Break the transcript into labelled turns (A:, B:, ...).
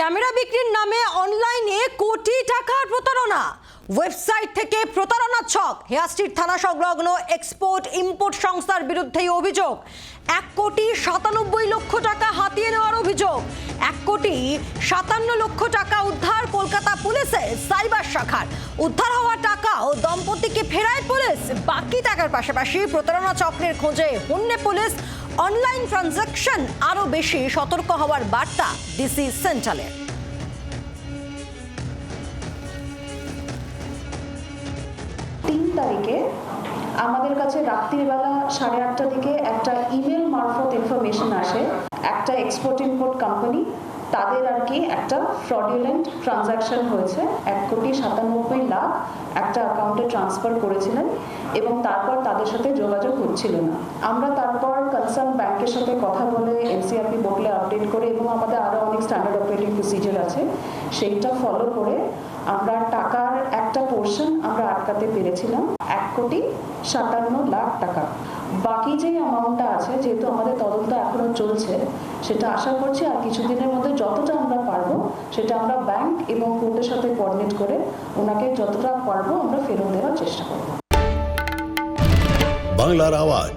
A: Camera বিক্রির নামে অনলাইনে কোটি টাকার প্রতারণা। ওয়েবসাইট থেকে প্রতারণার ছক। হেয়াস্ট্রিট থানা সংলগ্ন এক্সপোর্ট ইম্পোর্ট সংস্থার বিরুদ্ধে এই অভিযোগ। এক কোটি সাতানব্বই লক্ষ টাকা হাতিয়ে নেওয়ার অভিযোগ। এক কোটি সাতান্ন লক্ষ টাকা উদ্ধার কলকাতা পুলিশের সাইবার শাখার। উদ্ধার হওয়া টাকাও দম্পতিকে ফেরায় পুলিশ। বাকি টাকার পাশাপাশি প্রতারণা চক্রের খোঁজে হন্যে পুলিশ অনলাইন ট্রানজাকশন আরও বেশি সতর্ক হওয়ার বার্তা ডিসি সেন্ট্রালের
B: তিন তারিখে আমাদের কাছে রাত্রিবেলা সাড়ে আটটা দিকে একটা ইমেল মারফত ইনফরমেশন আসে। একটা এক্সপোর্ট ইম্পোর্ট কোম্পানি তাদের আর কি একটা ফ্রডুলেন্ট ট্রানজাকশন হয়েছে। এক কোটি সাতানব্বই লাখ একটা অ্যাকাউন্টে ট্রান্সফার করেছিলেন এবং তারপর তাদের সাথে যোগাযোগ হচ্ছিল না। আমরা তারপর কনসার্ন ব্যাংকের সাথে কথা বলে এনসিআরপি বোর্ডে আপডেট করে এবং আমাদের আরও অনেক স্ট্যান্ডার্ড অপারেটিং প্রসিজার আছে, সেইটা ফলো করে আমরা টাকার একটা পোর্শন আমরা আটকাতে পেরেছিলাম, এক কোটি সাতান্ন লাখ টাকা। বাকি যে অ্যামাউন্টটা আছে, যেহেতু আমাদের তদন্ত এখনও চলছে, সেটা আশা করছি আর কিছুদিনের মধ্যে যতটা আমরা পারব, সেটা আমরা ব্যাংক এবং কোর্টের সাথে কোঅর্ডিনেট করে ওনাকে যতটা পারব আমরা ফেরত দেওয়ার চেষ্টা করব।
C: বাংলার আওয়াজ